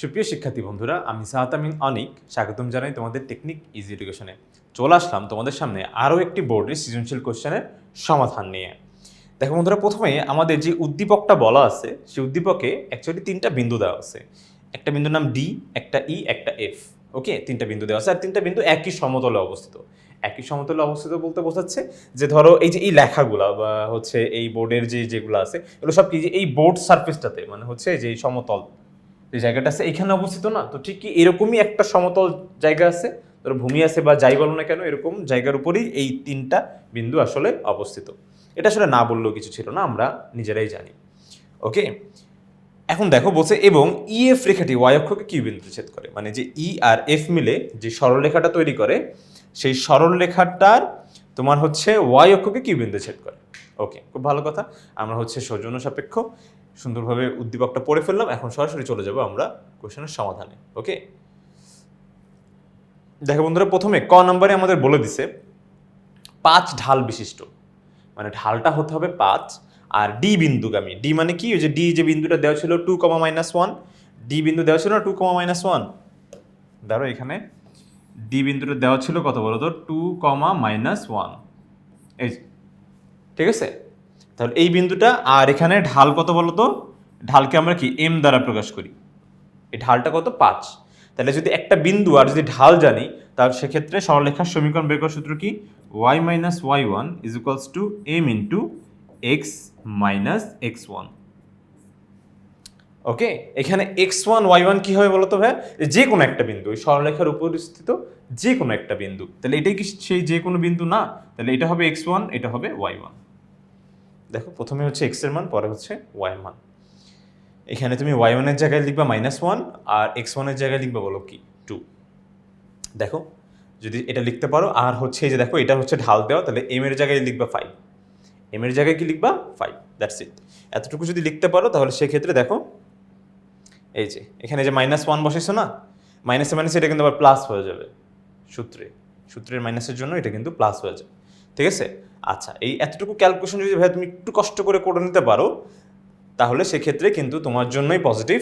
সুপ্রিয় শিক্ষার্থী বন্ধুরা, আমি সাহাতামিন অনিক। স্বাগতম জানাই তোমাদের টেকনিক ইজি এডুকেশনে চলে আসলাম তোমাদের সামনে আরও একটি বোর্ডের সৃজনশীল কোশ্চেনের সমাধান নিয়ে। দেখো বন্ধুরা, প্রথমে আমাদের যে উদ্দীপকটা বলা আছে, সেই উদ্দীপকে অ্যাকচুয়ালি তিনটা বিন্দু দেওয়া আছে। একটা বিন্দুর নাম ডি একটা ই একটা এফ ওকে তিনটা বিন্দু দেওয়া আছে, আর তিনটা বিন্দু একই সমতলে অবস্থিত। একই সমতলে অবস্থিত বলতে বোঝাচ্ছে যে ধরো এই যে এই লেখাগুলো বা হচ্ছে এই বোর্ডের যে যেগুলো আছে, এগুলো সব কি যে এই বোর্ড সারফেসটাতে মানে হচ্ছে যে সমতল। যে জায়গাটা আছে এখানে অবস্থিত না? তো ঠিক কি এরকমই একটা সমতল জায়গা আছে? ধরো ভূমি আছে বা যাই বলো না কেন, এরকম জায়গার উপরেই এই তিনটা বিন্দু আসলে অবস্থিত। এটা আসলে না বললেও কিছু ছিল না, আমরা নিজেরাই জানি। ওকে? এখন দেখো বলছে, এবং ই এফ রেখাটি ওয়াই অক্ষকে কি বিন্দুতে ছেদ করে? মানে যে ই আর এফ মিলে যে সরলরেখাটা তৈরি করে, সেই সরলরেখাটার তোমার হচ্ছে ওয়াই অক্ষকে কি বিন্দু ছেদ করে? ওকে, খুব ভালো কথা। আমরা হচ্ছে সৌজন্য সাপেক্ষ। সুন্দরভাবে উদ্দীপকটা পড়ে ফেললাম, এখন সরাসরি চলে যাব আমরা কোশ্চেনের সমাধানে ওকে দেখো বন্ধুরা, প্রথমে ক নম্বরে আমাদের বলে দিছে, পাঁচ ঢাল বিশিষ্ট। মানে ঢালটা হতে হবে পাঁচ, আর ডি বিন্দুগামী। ডি মানে কি? ওই যে ডি যে বিন্দুটা দেওয়া ছিল two comma minus one, D বিন্দু দেওয়া ছিল না টু কমা মাইনাস ওয়ান? ধরো এখানে। ডি বিন্দুটা দেওয়া ছিল কত বলো তো? Two comma minus one. এই ঠিক আছে? তাহলে এই বিন্দুটা আর এখানে ঢাল কত বলো তো ঢালকে আমরা কি? এম দ্বারা প্রকাশ করি। এই ঢালটা কত? পাঁচ। তাহলে যদি একটা বিন্দু আর যদি ঢাল জানি, তাহলে সেক্ষেত্রে সরলরেখার সমীকরণ বের করার সূত্র কি? Y minus Y one is equals to M into X minus X one okay এখানে এক্স ওয়ান ওয়াই ওয়ান কী হবে বলতো ভাই? যে কোনো একটা বিন্দু ওই সরলরেখার উপর স্থিত যে কোনো একটা বিন্দু। তাহলে এটাই কি সেই যে কোনো বিন্দু না? তাহলে এটা হবে এক্স ওয়ান এটা হবে ওয়াই ওয়ান দেখো, প্রথমে হচ্ছে এক্সের মান, পরে হচ্ছে ওয়াই মান। এখানে তুমি ওয়াই ওয়ানের জায়গায় লিখবা মাইনাস ওয়ান আর এক্স ওয়ানের জায়গায় লিখবা বলো কি টু দেখো, যদি এটা লিখতে পারো, আর হচ্ছে এই যে দেখো, এটা হচ্ছে ঢাল দেওয়া, তাহলে এম এর জায়গায় লিখবা ফাইভ এম এর জায়গায় কি লিখবা? ফাইভ দ্যাটস ইট এতটুকু যদি লিখতে পারো, তাহলে সেক্ষেত্রে দেখো, এই যে, এখানে যে মাইনাস ওয়ান বসেছো না মাইনাসে মাইনাসে এটা কিন্তু আবার প্লাস হয়ে যাবে সূত্রে। সূত্রের মাইনাসের জন্য এটা কিন্তু প্লাস হয়ে যাবে। ঠিক আছে? আচ্ছা এই এতটুকু ক্যালকুলেশন যদি ভাই তুমি একটু কষ্ট করে করে নিতে পারো, তাহলে সেক্ষেত্রে কিন্তু তোমার জন্যই পজিটিভ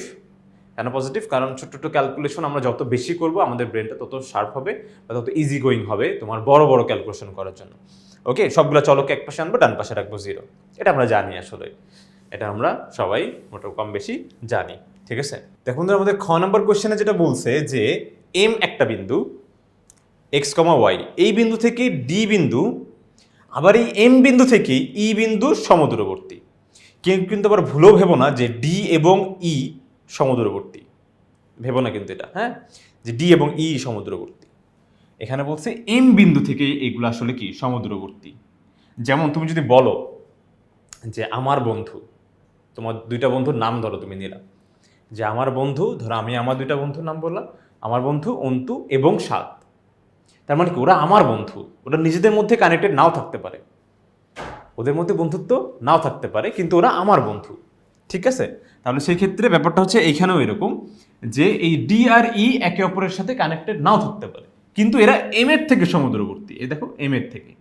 কেন পজিটিভ কারণ ছোট্ট ছোট্ট ক্যালকুলেশন আমরা যত বেশি করব, আমাদের ব্রেনটা তত শার্প হবে বা তত ইজি গোয়িং হবে তোমার বড় বড় ক্যালকুলেশন করার জন্য। ওকে সবগুলো চলকে এক পাশে আনব, ডান পাশে রাখব জিরো এটা আমরা জানি আসলে। এটা আমরা সবাই মোটো কম বেশি জানি, ঠিক আছে? দেখুন ধরো আমাদের খ নম্বর কোশ্চেনে যেটা বলছে যে এম একটা বিন্দু এক্স কমা ওয়াই এই বিন্দু থেকে ডি বিন্দু আবার এই এম বিন্দু থেকে ই বিন্দু সমদূরবর্তী। কিন্তু আবার ভুলেও ভেবো না যে ডি এবং ই সমদূরবর্তী। ভেবো না কিন্তু এটা হ্যাঁ? যে ডি এবং ই সমুদ্রবর্তী। এখানে বলছে এম বিন্দু থেকে এগুলো আসলে কি? সমুদ্রবর্তী। যেমন তুমি যদি বলো যে আমার বন্ধু, তোমার দুইটা বন্ধুর নাম ধরো তুমি নিলাম যে আমার বন্ধু, ধরো আমি আমার দুইটা বন্ধুর নাম বললাম, আমার বন্ধু অন্তু এবং সাত। তার মানে কি? ওরা আমার বন্ধু। ওরা নিজেদের মধ্যে কানেক্টেড নাও থাকতে পারে। ওদের মধ্যে বন্ধুত্ব নাও থাকতে পারে, কিন্তু ওরা আমার বন্ধু। ঠিক আছে? তাহলে সেই ক্ষেত্রে ব্যাপারটা হচ্ছে এইখানেও এরকম যে এই ডি আর ই একে অপরের সাথে কানেক্টেড নাও থাকতে পারে। কিন্তু এরা এম এর থেকে সমুদ্রবর্তী। এই দেখো এম এর থেকে।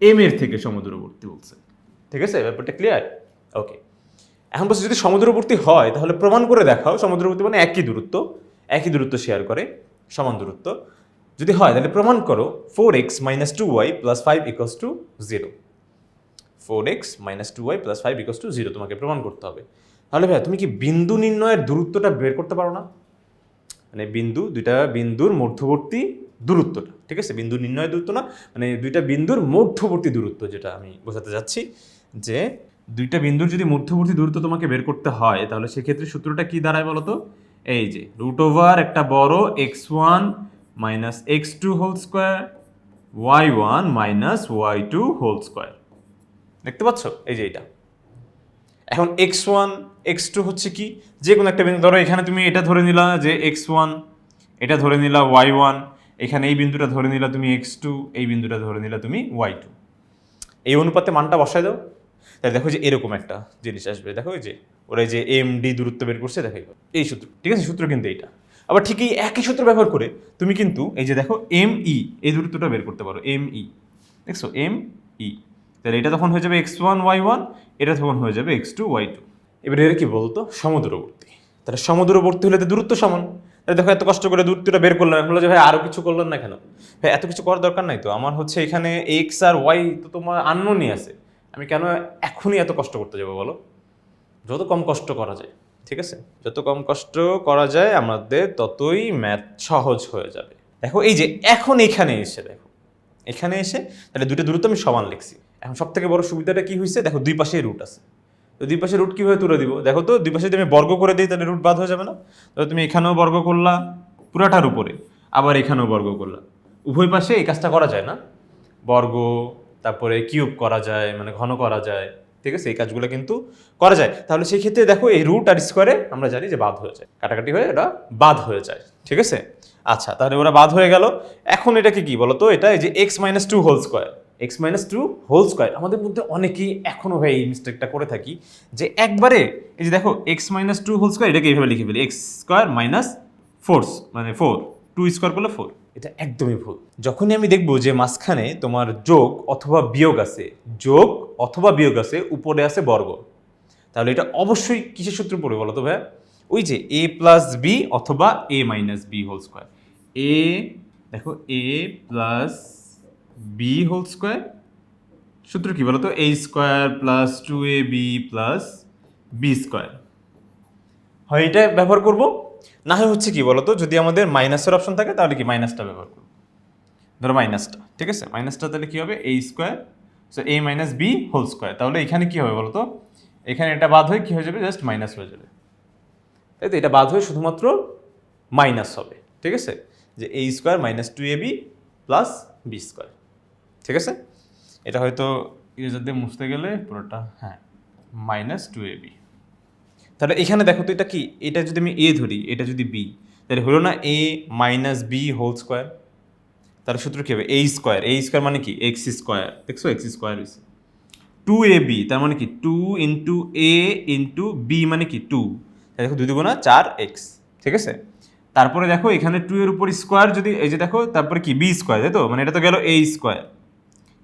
এম এর থেকে সমুদ্রবর্তী বলছে। ঠিক আছে? ব্যাপারটা ক্লিয়ার ওকে এখন বলছে, যদি সমুদ্রবর্তী হয়, তাহলে প্রমাণ করে দেখাও। সমুদ্রবর্তী মানে একই দূরত্ব। একই দূরত্ব শেয়ার করে, সমান দূরত্ব। যদি হয়, তাহলে প্রমাণ করো four X minus two Y plus five equals to zero four X minus two Y plus five equals to zero তোমাকে প্রমাণ করতে হবে। তাহলে ভাইয়া, তুমি কি বিন্দু নির্ণয়ের দূরত্বটা বের করতে পারো না? মানে বিন্দু, দুইটা বিন্দুর মধ্যবর্তী দূরত্বটা, ঠিক আছে? বিন্দু নির্ণয়ের দূরত্ব না মানে দুইটা বিন্দুর মধ্যবর্তী দূরত্ব যেটা আমি বোঝাতে যাচ্ছি, যে দুইটা বিন্দুর যদি মধ্যবর্তী দূরত্ব তোমাকে বের করতে হয়, তাহলে সেক্ষেত্রে সূত্রটা কি দাঁড়ায় বলো তো এই যে রুট ওভার একটা বড় X one minus X two whole square Y one minus Y two whole square দেখতে পাচ্ছ? এই যে এটা। এখন এক্স ওয়ান এক্স টু হচ্ছে কি? যে কোনো একটা বিন্দু, ধরো এখানে তুমি এটা ধরে নিলা যে এক্স ওয়ান এটা ধরে নিলা ওয়াই ওয়ান এখানে এই বিন্দুটা ধরে নিলা তুমি এক্স টু এই বিন্দুটা ধরে নিলা তুমি ওয়াই টু এই অনুপাতে মানটা বসায় দাও। তাহলে দেখো যে এরকম একটা জিনিস আসবে। দেখো যে, ওরা যে এম ডি দূরত্ব বের করছে, দেখো। এই সূত্র, ঠিক আছে? সূত্র কিন্তু এইটা। আবার ঠিক এই একই সূত্র ব্যবহার করে তুমি কিন্তু এই যে দেখো এম ই এই দূরত্বটা বের করতে পারো এম ই দেখছ? এম ই তাহলে এটা তখন হয়ে যাবে এক্স ওয়ান ওয়াই ওয়ান এটা তখন হয়ে যাবে এক্স টু ওয়াই টু এবার এর কি বলতো? সমদূরবর্তী। তাহলে সমদূরবর্তী হলে তো দূরত্ব সমান। তাহলে দেখো এত কষ্ট করে দূরত্বটা বের করলাম, এখন যে, ভাই আরও কিছু করলাম না কেন? ভাই, এত কিছু করার দরকার নাই তো। আমার হচ্ছে এখানে এক্স আর ওয়াই তো তোমার আননোনই আছে। আমি কেন এখনই এত কষ্ট করতে যাব বলো? যত কম কষ্ট করা যায়। ঠিক আছে? যত কম কষ্ট করা যায় আমাদের ততই ম্যাথ সহজ হয়ে যাবে। দেখো, এই যে এখন এখানে এসে দেখো, এখানে এসে তাহলে দুটো দূরত্ব আমি সমান লিখছি। এখন সব থেকে বড় সুবিধাটা কি হয়েছে দেখো, দুই পাশে রুট আছে। তো দুই পাশে রুট কীভাবে তুলে দিব? দেখো তো, দুই পাশে যদি আমি বর্গ করে দিই, তাহলে রুট বাদ হয়ে যাবে না? তাহলে তুমি এখানেও বর্গ করলা, পুরাটার উপরে, আবার এখানেও বর্গ করলা। উভয় পাশে এই কাজটা করা যায় না। বর্গ, তারপরে কিউব করা যায় মানে ঘন করা যায়। ঠিক আছে? এই কাজগুলো কিন্তু করা যায়। তাহলে সেই ক্ষেত্রে দেখো এই রুট আর স্কোয়ারে আমরা জানি যে বাদ হয়ে যায়। কাটাকাটি হয়ে এটা বাদ হয়ে যায়। ঠিক আছে? আচ্ছা তাহলে ওরা বাদ হয়ে গেল। এখন এটাকে কি বলতো? এটা এই যে X minus two whole square X minus two whole square আমাদের মধ্যে অনেকেই এখনও ভাই এই মিস্টেকটা করে থাকি যে একবারে এই যে দেখো X minus two whole square এটাকে এইভাবে লিখে ফেলি। এক্স স্কোয়ার মাইনাস ফোর্স মানে ফোর টু স্কোয়ার করলে ফোর এটা একদমই ভুল। যখনই আমি দেখব যে মাঝখানে তোমার যোগ অথবা বিয়োগ আছে, যোগ অথবা বিয়োগ আছে, উপরে আছে বর্গ, তাহলে এটা অবশ্যই কিসের সূত্র পড়বে বলো তো ভাইয়া? ওই যে এ প্লাস বি অথবা A minus B whole square A দেখো A plus B whole square সূত্র কি বলো তো? A square plus two A B plus B square হয় এটা ব্যবহার করব? না হয় হচ্ছে কি বলতো, যদি আমাদের মাইনাসের অপশন থাকে, তাহলে কি মাইনাসটা ব্যবহার করব? ধরো মাইনাসটা, ঠিক আছে? মাইনাসটা তাহলে কি হবে? A square so A minus B whole square তাহলে এখানে কি হবে বলতো? এখানে এটা বাদ হয়ে কি হয়ে যাবে? জাস্ট মাইনাস হয়ে যাবে। তাই তো এটা বাদ হয়ে শুধুমাত্র মাইনাস হবে, ঠিক আছে? যে A square minus two A B plus B square ঠিক আছে? এটা হয়তো ইউজার দিয়ে মুছতে গেলে পুরোটা হ্যাঁ মাইনাস টু এ বি তাহলে এখানে দেখো তো এটা কি? এটা যদি আমি এ ধরি, এটা যদি বি তাহলে হলো না A minus B whole square তার সূত্র কী হবে? এ স্কোয়ার এ স্কোয়ার মানে কি? এক্স স্কোয়ার দেখছ? এক্স স্কোয়ার হয়েছে টু এ বি তার মানে কি? Two into A into B মানে কি? টু দেখো দুই দুগুণা চার এক্স ঠিক আছে? তারপরে দেখো এখানে টু এর উপর স্কোয়ার যদি, এই যে দেখো, তারপরে কি? বি স্কোয়ার তাই তো? মানে এটা তো গেল এ স্কোয়ার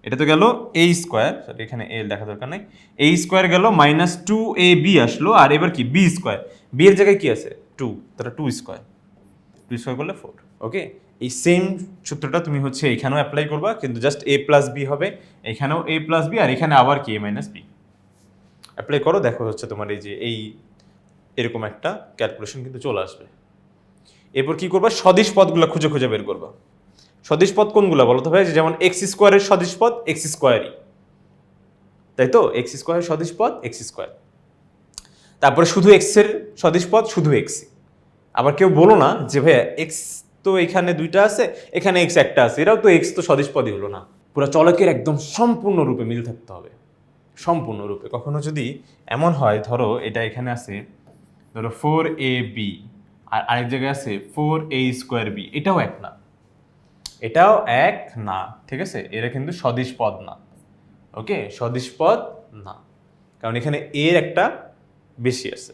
এটা তো গেল এ স্কোয়ার সরি, এখানে এল দেখা দরকার নেই। এ স্কোয়ার গেল মাইনাস টু এ বি আসলো, আর এবার কি বি স্কোয়ার বি এর জায়গায় কি আছে? টু তাহলে টু স্কোয়ার টু স্কোয়ার করলে ফোর ওকে এই সেম সূত্রটা তুমি হচ্ছে এখানেও অ্যাপ্লাই করবা, কিন্তু জাস্ট এ প্লাস বি হবে। এখানেও এ প্লাস বি আর এখানে আবার কি এ মাইনাস বি অ্যাপ্লাই করো, দেখো হচ্ছে তোমার এই যে, এই এরকম একটা ক্যালকুলেশন কিন্তু চলে আসবে। এরপর কি করবা? সদিশ পদগুলো খুঁজে খুঁজে বের করবা। সদিশ পদ কোনগুলো বলো তো ভাই? যে যেমন এক্স স্কোয়ারের সদিশ পদ এক্স স্কোয়ারই তাই তো? এক্স স্কোয়ারের সদিশ পদ এক্স স্কোয়ার তারপরে শুধু এক্সের সদিশ পদ শুধু এক্স আবার কেউ বলো না যে ভাইয়া এক্স তো এখানে দুইটা আছে, এখানে এক্স একটা আছে। এরাও তো এক্স তো সদিশ পদই হলো না। পুরো চলকের একদম সম্পূর্ণরূপে মিল থাকতে হবে। সম্পূর্ণরূপে। কখনো যদি এমন হয়, ধরো এটা এখানে আছে, ধরো ফোর এ বি আর আরেক জায়গায় আছে ফোর এ স্কোয়ার বি এটাও এক না। এটাও এক না, ঠিক আছে? এরা কিন্তু সদিশ পদ না। ওকে? সদিশ পদ না। কারণ এখানে এর একটা বেশি আছে।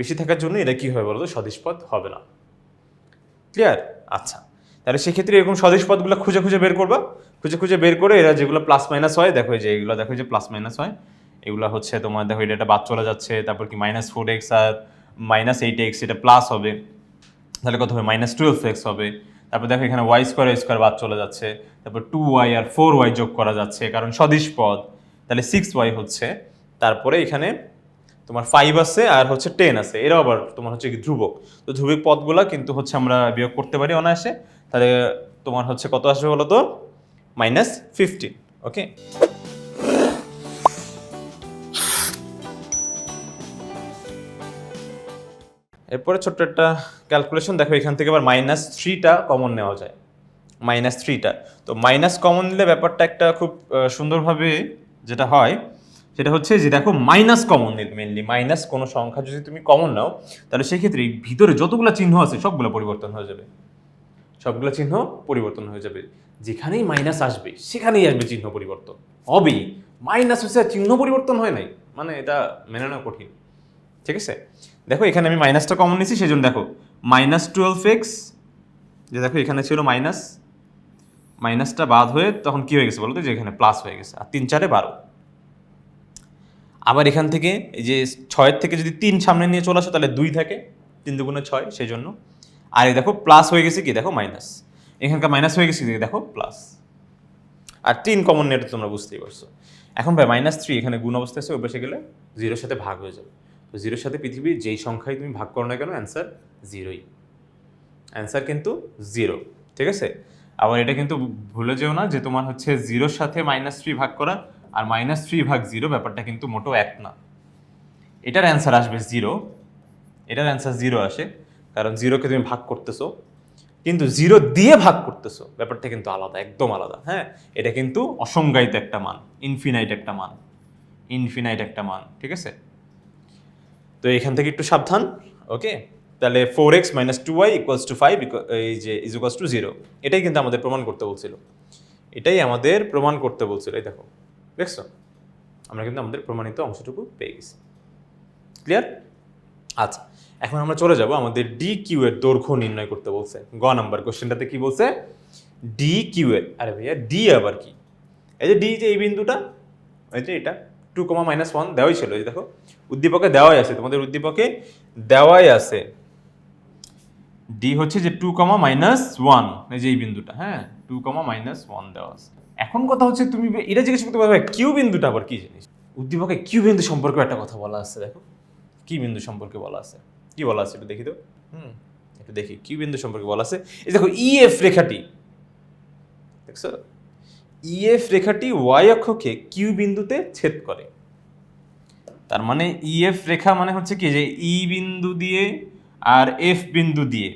বেশি থাকার জন্য এরা কি হবে বলতো? সদিশ পদ হবে না। ক্লিয়ার আচ্ছা। তাহলে সেক্ষেত্রে এরকম সদিশ পদগুলো খুঁজে খুঁজে বের করবা। খুঁজে খুঁজে বের করে এরা যেগুলো প্লাস মাইনাস হয়, দেখো যে এগুলো দেখো যে প্লাস মাইনাস হয়। এগুলো হচ্ছে তোমার দেখো এটা একটা বাদ চলে যাচ্ছে, তারপর কি মাইনাস ফোর এক্স আর মাইনাস এইট এক্স এটা প্লাস হবে। তাহলে কত হবে? মাইনাস টুয়েলভ এক্স হবে। তারপর দেখো এখানে ওয়াই স্কোয়ার ওয়াই স্কোয়ার বাদ চলে যাচ্ছে। তারপর টু ওয়াই আর ফোর ওয়াই যোগ করা যাচ্ছে, কারণ সদিশ পদ। তাহলে সিক্স ওয়াই হচ্ছে। তারপরে এখানে তোমার ফাইভ আছে আর হচ্ছে টেন আছে। এরাও আবার তোমার হচ্ছে কি ধ্রুবক। তো ধ্রুবক পদগুলো কিন্তু হচ্ছে আমরা বিয়োগ করতে পারি অনায়াসে। তাহলে তোমার হচ্ছে কত আসবে বলো তো মাইনাস ফিফটিন ওকে এরপরে ছোট্ট একটা ক্যালকুলেশন দেখো এখান থেকে আবার মাইনাস থ্রিটা কমন নেওয়া যায়। মাইনাস থ্রিটা তো মাইনাস কমন নিলে ব্যাপারটা একটা খুব সুন্দরভাবে যেটা হয়, সেটা হচ্ছে যে দেখো মাইনাস কমন নিলে মেনলি মাইনাস কোনো সংখ্যা যদি তুমি কমন নাও, তাহলে সেক্ষেত্রে এই ভিতরে যতগুলো চিহ্ন আছে, সবগুলো পরিবর্তন হয়ে যাবে। সবগুলো চিহ্ন পরিবর্তন হয়ে যাবে। যেখানেই মাইনাস আসবে, সেখানেই আসবে চিহ্ন পরিবর্তন। হবেই মাইনাস হচ্ছে চিহ্ন পরিবর্তন হয় নাই। মানে এটা মেনে নেওয়া কঠিন। ঠিক আছে? দেখো, এখানে আমি মাইনাসটা কমন নিয়েছি, সেজন্য দেখো মাইনাস টুয়েলভ এক্স যে দেখো, এখানে ছিল মাইনাস মাইনাসটা বাদ হয়ে তখন কি হয়ে গেছে বলতো যে এখানে প্লাস হয়ে গেছে, আর তিন চারে বারো। আবার এখান থেকে এই যে ছয়ের থেকে যদি তিন সামনে নিয়ে চলে আসো, তাহলে দুই থাকে, তিন দুগুণে ছয় সেই জন্য আর এই দেখো প্লাস হয়ে গেছে কি? দেখো মাইনাস এখানকার মাইনাস হয়ে গেছে দেখো প্লাস আর তিন কমন নেট তোমরা বুঝতেই পারছ। এখন ভাই মাইনাস থ্রি এখানে গুণ অবস্থা আছে, ওই গেলে জিরোর সাথে ভাগ হয়ে যাবে। তো জিরোর সাথে পৃথিবীর যেই সংখ্যায় তুমি ভাগ করো না কেন অ্যান্সার জিরোই। অ্যান্সার কিন্তু জিরো, ঠিক আছে? আবার এটা কিন্তু ভুলে যেও না যে তোমার হচ্ছে জিরোর সাথে মাইনাস থ্রি ভাগ করা আর মাইনাস থ্রি ভাগ জিরো ব্যাপারটা কিন্তু মোটো এক না। এটার অ্যান্সার আসবে জিরো। এটার অ্যান্সার জিরো আসে, কারণ জিরোকে তুমি ভাগ করতেছো। কিন্তু জিরো দিয়ে ভাগ করতেছো, ব্যাপারটা কিন্তু আলাদা, একদম আলাদা হ্যাঁ? এটা কিন্তু অসংজ্ঞায়িত একটা মান ইনফিনাইট একটা মান ইনফিনাইট একটা মান, ঠিক আছে? তো এখান থেকে একটু সাবধান ওকে তাহলে four X minus two Y equals to five এই যে ইজ ইকুয়ালস টু জিরো এটাই কিন্তু আমাদের প্রমাণ করতে বলছিল। এটাই আমাদের প্রমাণ করতে বলছিল, এই দেখো, দেখছ? আমরা কিন্তু আমাদের প্রমাণিত অংশটুকু পেয়ে গেছি। ক্লিয়ার আচ্ছা এখন আমরা চলে যাব আমাদের ডি কিউ এর দৈর্ঘ্য নির্ণয় করতে বলছে। গ নাম্বার কোশ্চেনটাতে কি বলছে? ডি কিউ এর, আরে ভাইয়া ডি আবার কি? এই যে ডি যে এই বিন্দুটা, এই যে এটা টু কমা মাইনাস ওয়ান দেওয়াই ছিল, এই দেখো, উদ্দীপকে দেওয়াই আছে, তোমাদের উদ্দীপকে দেওয়াই আছে। ডি হচ্ছে যে টু কমা মাইনাস ওয়ান এই যে এই বিন্দুটা হ্যাঁ টু কমা মাইনাস ওয়ান দেওয়া আছে। এখন কথা হচ্ছে তুমি এটা জিজ্ঞেস করতে পারবে কিউ বিন্দুটা আবার কি জিনিস? উদ্দীপকে কিউ বিন্দু সম্পর্কে একটা কথা বলা আছে, দেখো। কি বিন্দু সম্পর্কে বলা আছে। কি বলা আছে একটু দেখি তো। হুম, একটু দেখি কি বিন্দু সম্পর্কে বলা আছে। এই দেখো ইএফ রেখাটি, দেখছ? ইএফ রেখাটি ওয়াই অক্ষকে কিউ বিন্দুতে ছেদ করে। তার মানে ইএফ রেখা মানে হচ্ছে কি যে ই বিন্দু দিয়ে আর এফ বিন্দু দিয়ে।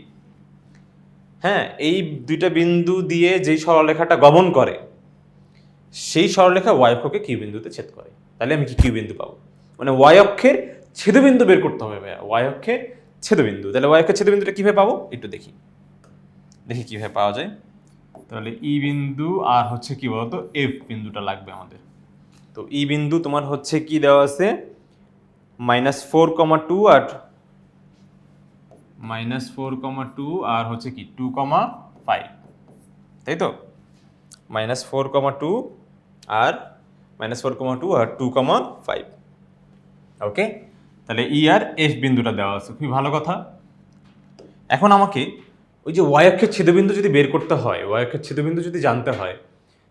হ্যাঁ এই দুইটা বিন্দু দিয়ে যেই সরলরেখাটা গমন করে, সেই সরলরেখা ওয়াই অক্ষকে কিউ বিন্দুতে ছেদ করে। তাহলে আমি কি কিউ বিন্দু পাবো? মানে ওয়াই অক্ষের ছেদবিন্দু বের করতে হবে ভাইয়া। ওয়াই অক্ষের ছেদবিন্দু। তাহলে ওয়াই অক্ষের ছেদবিন্দুটা কীভাবে পাবো? একটু দেখি। দেখি কীভাবে পাওয়া যায়। তাহলে ই বিন্দু আর হচ্ছে কি বলতো এফ বিন্দুটা লাগবে আমাদের। তো ই বিন্দু তোমার হচ্ছে কি দেওয়া আছে? মাইনাস ফোর কমা টু আর মাইনাস ফোর কমা টু আর হচ্ছে কি টু কমা ফাইভ। তাই তো? মাইনাস ফোর কমা টু আর মাইনাস ফোর কমা টু আর টু কমা ফাইভ। ওকে? তাহলে ই আর এফ বিন্দুটা দেওয়া আছে। খুবই ভালো কথা। এখন আমাকে ওই যে ওয়াই অক্ষের ছেদবিন্দু যদি বের করতে হয়, ওয়াই অক্ষের ছেদবিন্দু যদি জানতে হয়,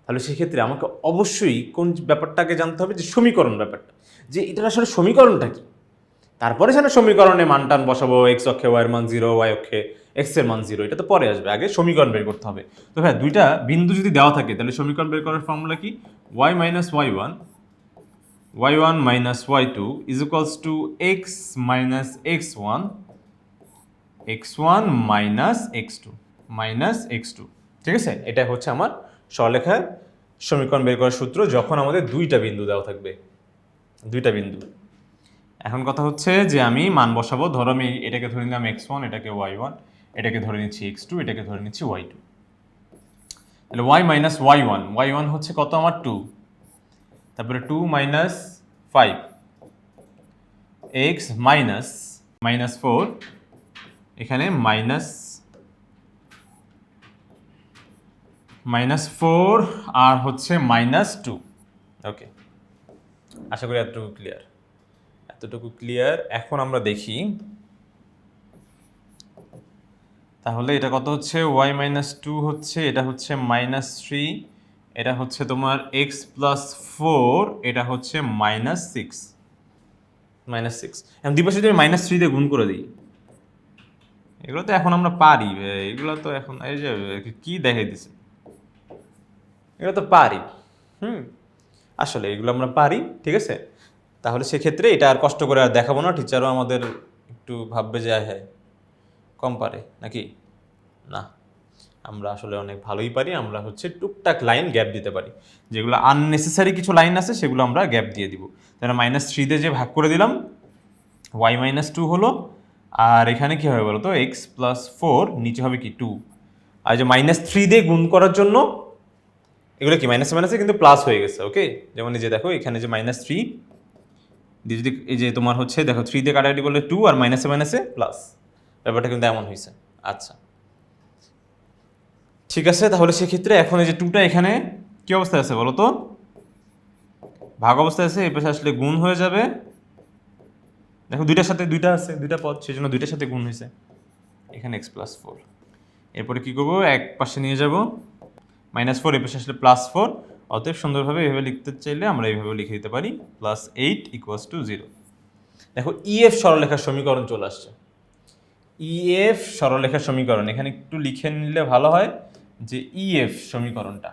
তাহলে সেক্ষেত্রে আমাকে অবশ্যই কোন ব্যাপারটাকে জানতে হবে? যে সমীকরণ ব্যাপারটা। যে এটার আসলে সমীকরণটা কি? তারপরে সেটা সমীকরণে মান টান বসাবো এক্স অক্ষে ওয়াইয়ের মান জিরো ওয়াই অক্ষে এক্সের মান জিরো এটা তো পরে আসবে। আগে সমীকরণ বের করতে হবে। তো হ্যাঁ দুইটা বিন্দু যদি দেওয়া থাকে, তাহলে সমীকরণ বের করার ফর্মুলা কি? Y minus Y one Y one minus Y two is equals to X minus X one X one minus X two, minus X two. ঠিক আছে? এটা হচ্ছে আমার সরলেখার সমীকরণ বের করার সূত্র, যখন আমাদের দুইটা বিন্দু দেওয়া থাকবে। দুইটা বিন্দু। এখন কথা হচ্ছে যে আমি মান বসাবো, ধরো আমি এটাকে ধরে নিলাম এক্স ওয়ান, এটাকে ওয়াই ওয়ান, এটাকে ধরে নিচ্ছি এক্স টু, এটাকে ধরে নিচ্ছি ওয়াই টু। তাহলে Y minus Y one Y one হচ্ছে কত আমার টু? তারপরে two minus five, X minus minus four এখানে মাইনাস মাইনাস ফোর আর হচ্ছে মাইনাস টু ওকে আশা করি এতটুকু ক্লিয়ার এতটুকু ক্লিয়ার এখন আমরা দেখি, তাহলে এটা কত হচ্ছে? ওয়াই মাইনাস টু হচ্ছে, এটা হচ্ছে মাইনাস থ্রি এটা হচ্ছে তোমার এক্স প্লাস ফোর এটা হচ্ছে মাইনাস সিক্স মাইনাস সিক্স এখন দুই পাশে মাইনাস থ্রি দিয়ে গুণ করে দিই এগুলো তো এখন আমরা পারি এগুলো তো এখন, এই যে কি দেখাই দিছে? এগুলো তো পারি, হুম? আসলে এগুলো আমরা পারি, ঠিক আছে? তাহলে সেক্ষেত্রে এটা আর কষ্ট করে আর দেখাবো না টিচারও আমাদের একটু ভাববে যে হ্যাঁ কম পারে, নাকি? না, আমরা আসলে অনেক ভালোই পারি, আমরা হচ্ছে টুকটাক লাইন গ্যাপ দিতে পারি। যেগুলো আননেসেসারি কিছু লাইন আছে, সেগুলো আমরা গ্যাপ দিয়ে দিব। তাহলে মাইনাস থ্রি দিয়ে যে ভাগ করে দিলাম ওয়াই মাইনাস টু হলো আর এখানে কি হবে বলো তো এক্স প্লাস ফোর নিচে হবে কি টু আর যে মাইনাস থ্রি দিয়ে গুণ করার জন্য এগুলো কি? মাইনাস মাইনাসে কিন্তু প্লাস হয়ে গেছে ওকে যেমন এই যে দেখো, এখানে যে মাইনাস থ্রি দিয়ে যদি এই যে তোমার হচ্ছে, দেখো থ্রি দিয়ে কাটাকাটি করলে টু আর মাইনাসে মাইনাসে প্লাস ব্যাপারটা কিন্তু এমন হয়েছে। আচ্ছা। ঠিক আছে, তাহলে সেক্ষেত্রে এখন এই যে টুটা এখানে কি অবস্থায় আছে বলো তো ভাগ অবস্থায় আছে এই পাশে আসলে গুণ হয়ে যাবে। দেখো দুইটার সাথে দুইটা আছে, দুইটা পদ সেই জন্য দুইটার সাথে গুণ হয়েছে। এখানে এক্স প্লাস ফোর এরপরে কী করব? এক পাশে নিয়ে যাব মাইনাস ফোর এ পাশে আসলে প্লাস ফোর অতএব সুন্দরভাবে এভাবে লিখতে চাইলে আমরা এইভাবে লিখে দিতে পারি plus eight equals to zero দেখো ইএফ সরলরেখার সমীকরণ চলে আসছে। ইএফ সরলরেখার সমীকরণ। এখানে একটু লিখে নিলে ভালো হয় যে ইএফ সমীকরণটা।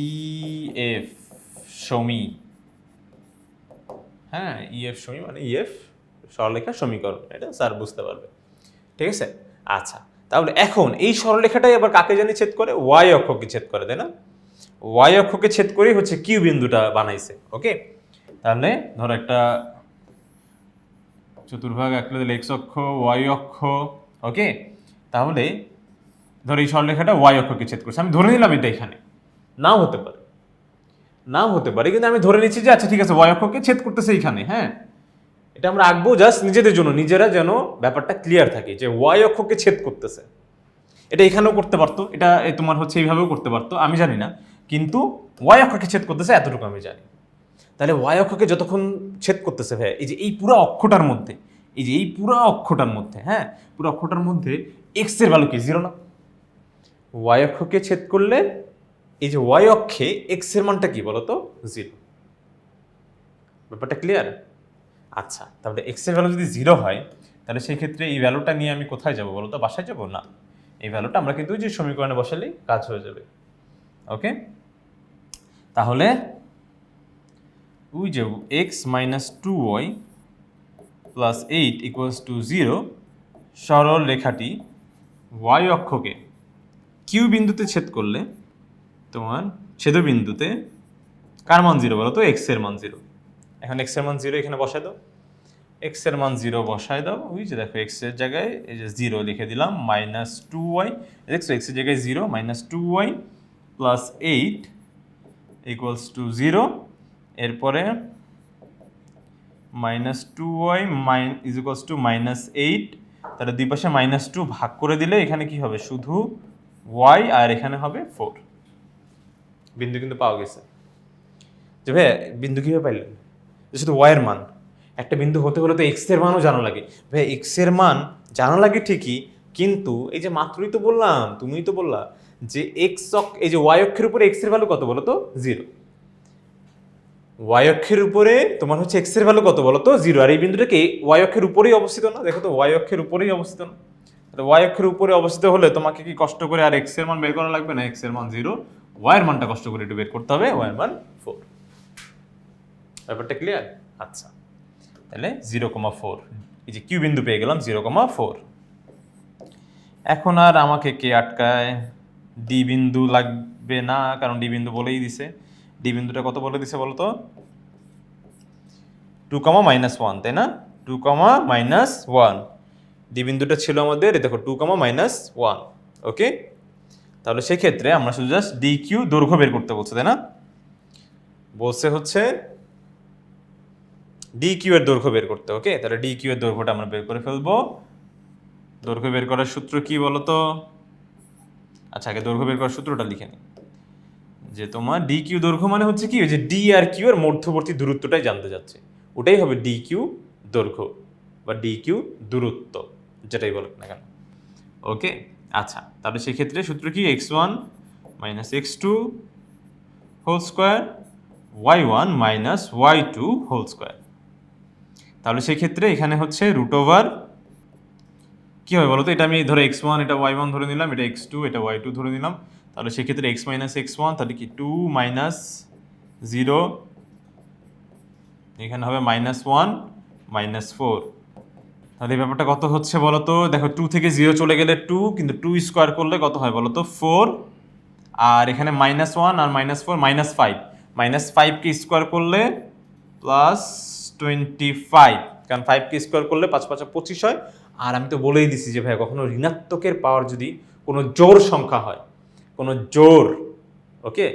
ইএফ সমী হ্যাঁ ইএফ সমী মানে ইএফ সরলরেখার সমীকরণ, এটা স্যার বুঝতে পারবে। ঠিক আছে? আচ্ছা তাহলে এখন এই সরলরেখাটাই আবার কাকে জানি ছেদ করে? ওয়াই অক্ষকে ছেদ করে, তাই না? ওয়াই অক্ষকে ছেদ করেই হচ্ছে কিউ বিন্দুটা বানাইছে ওকে তাহলে ধরো একটা চতুর্ভাগ আঁকলে দিলে এক্স অক্ষ ওয়াই অক্ষ ওকে তাহলে ধরো এই সরলরেখাটা ওয়াই অক্ষকে ছেদ করছে, আমি ধরে নিলাম এটা এখানে। নাও হতে পারে। নাও হতে পারে, কিন্তু আমি ধরে নিচ্ছি যে আচ্ছা ঠিক আছে অক্ষকে ছেদ করতেছে এইখানে হ্যাঁ? এটা আমরা আঁকবো জাস্ট নিজেদের জন্য, নিজেরা যেন ব্যাপারটা ক্লিয়ার থাকে যে ওয়াই অক্ষকে ছেদ করতেছে। এটা এখানেও করতে পারতো, এটা তোমার হচ্ছে এইভাবেও করতে পারতো, আমি জানি না, কিন্তু ওয়াই অক্ষকে ছেদ করতেছে, এতটুকু আমি জানি। তাহলে ওয়াই অক্ষকে যতক্ষণ ছেদ করতেছে ভাই এই যে এই পুরো অক্ষটার মধ্যে, এই যে এই পুরো অক্ষটার মধ্যে হ্যাঁ পুরো অক্ষটার মধ্যে এক্সের ভ্যালু কি? জিরো না? ওয়াই অক্ষকে ছেদ করলে এই যে ওয়াই অক্ষে এক্সের মানটা কি বলতো? জিরো ব্যাপারটা ক্লিয়ার আচ্ছা তাহলে এক্সের ভ্যালু যদি জিরো হয়, তাহলে সেই ক্ষেত্রে এই ভ্যালুটা নিয়ে আমি কোথায় যাব বলো তো বাসায় যাব? না। এই ভ্যালুটা আমরা কিন্তু যে সমীকরণে বসালেই কাজ হয়ে যাবে। ওকে তাহলে ওই যে X minus two Y plus eight equals to zero সরল রেখাটি ওয়াই অক্ষকে কিউ বিন্দুতে ছেদ করলে তোমার ছেদবিন্দুতে কার মান জিরো বলো তো এক্সের মান জিরো। এখন এক্সের মান জিরো এখানে বসায় দাও। এক্সের মান জিরো বসায় দাও। ওই যে দেখো এক্সের জায়গায় এই যে জিরো লিখে দিলাম মাইনাস টু ওয়াই দেখছ এক্সের জায়গায় zero minus two Y plus eight equals to zero এরপরে minus two Y mine is equals to minus eight তাহলে দুই পাশে মাইনাস টু ভাগ করে দিলে এখানে কি হবে? শুধু ওয়াই আর এখানে হবে ফোর বিন্দু কিন্তু পাওয়া গেছে। যে ভাই বিন্দু কীভাবে পাইলেন? শুধু ওয়াইয়ের মান একটা বিন্দু হতে হলে তো এক্সের মানও জানা লাগে। ভাই এক্সের মান জানা লাগে ঠিকই, কিন্তু এই যে মাত্রই তো বললাম, তুমিই তো বললা, যে এক্স এই যে ওয়াই অক্ষের উপরে এক্সের ভ্যালু কত বলো তো জিরো ওয়াই অক্ষের উপরে তোমার হচ্ছে এক্সের ভ্যালু কত বলো তো জিরো আর এই বিন্দুটা কি ওয়াই অক্ষের উপরেই অবস্থিত না? দেখো তো ওয়াই অক্ষের উপরেই অবস্থিত না? ওয়াই অক্ষের উপরে অবস্থিত হলে তোমাকে কি কষ্ট করে আর এক্সের মান বের করা লাগবে না? এক্সের মান জিরো ওয়াই এর মানটা কষ্ট করে একটু বের করতে হবে ওয়াই এর মান ফোর ব্যাপারটা ক্লিয়ার আচ্ছা। তাহলে জিরো কমা ফোর এই যে কিউ বিন্দু পেয়ে গেলাম জিরো কমা ফোর এখন আর আমাকে কে আটকায়? ডি বিন্দু লাগবে না, কারণ ডি বিন্দু বলেই দিছে। ডি বিন্দুটা কত বলে দিছে বলো তো? টু কমা মাইনাস ওয়ান তাই না? Two comma minus one D বিন্দুটা ছিল আমাদের দেখো two comma minus one okay তাহলে সেক্ষেত্রে আমরা শুধু জাস্ট ডি কিউ দৈর্ঘ্য বের করতে বলছে, তাই না? বলছে হচ্ছে ডি কিউ এর দৈর্ঘ্য বের করতে ওকে তাহলে ডি কিউ এর দৈর্ঘ্যটা আমরা বের করে ফেলব। দৈর্ঘ্য বের করার সূত্র কি বলো তো আচ্ছা আগে দৈর্ঘ্য বের করার সূত্রটা লিখে নিই। যে তোমার ডি কিউ দৈর্ঘ্য মানে হচ্ছে কি? যে ডি আর কিউ এর মধ্যবর্তী দূরত্বটাই জানতে যাচ্ছে ওটাই হবে ডি কিউ দৈর্ঘ্য বা ডি কিউ দূরত্ব, যেটাই বলো না কেন। ওকে আচ্ছা তাহলে সেক্ষেত্রে সূত্র কি? X one minus X two whole square Y one minus Y two whole square তাহলে সেক্ষেত্রে এখানে হচ্ছে রুট ওভার কী হবে বলো তো এটা আমি ধরো এক্স ওয়ান এটা ওয়াই ওয়ান ধরে নিলাম, এটা এক্স টু এটা ওয়াই টু ধরে নিলাম। তাহলে সেক্ষেত্রে এক্স মাইনাস এক্স ওয়ান তাহলে কি টু মাইনাস জিরো এখানে হবে মাইনাস ওয়ান মাইনাস ফোর তাহলে এই ব্যাপারটা কত হচ্ছে বলো তো দেখো টু থেকে জিরো চলে গেলে টু কিন্তু টু স্কোয়ার করলে কত হয় বলো তো ফোর আর এখানে মাইনাস ওয়ান আর minus four minus five minus ফাইভকে square করলে প্লাস টোয়েন্টি ফাইভ কারণ ফাইভকে স্কোয়ার করলে পাঁচ পাঁচা পঁচিশ হয়। আর আমি তো বলেই দিছি যে ভাই কখনো ঋণাত্মকের পাওয়ার যদি কোনো জোর সংখ্যা হয়, কোনো জোর ওকে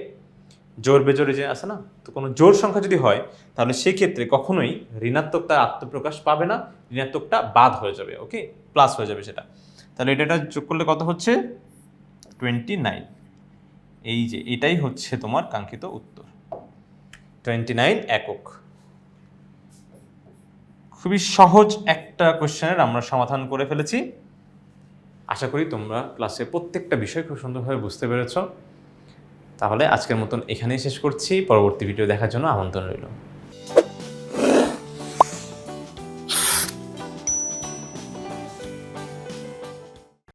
জোর বেজোরে যে আছে না, তো কোনো জোর সংখ্যা যদি হয়, তাহলে সেক্ষেত্রে কখনোই ঋণাত্মক তার আত্মপ্রকাশ পাবে না, ঋণাত্মকটা বাদ হয়ে যাবে ওকে প্লাস হয়ে যাবে সেটা। তাহলে এটা যোগ করলে কত হচ্ছে? টোয়েন্টি নাইন এই যে এটাই হচ্ছে তোমার কাঙ্ক্ষিত উত্তর। টোয়েন্টি নাইন একক। খুবই সহজ একটা কোশ্চেনের আমরা সমাধান করে ফেলেছি। আশা করি তোমরা ক্লাসে প্রত্যেকটা বিষয় খুব সুন্দরভাবে বুঝতে পেরেছ। তাহলে আজকের মতন এখানেই শেষ করছি। পরবর্তী ভিডিও দেখার জন্য আমন্ত্রণ রইল।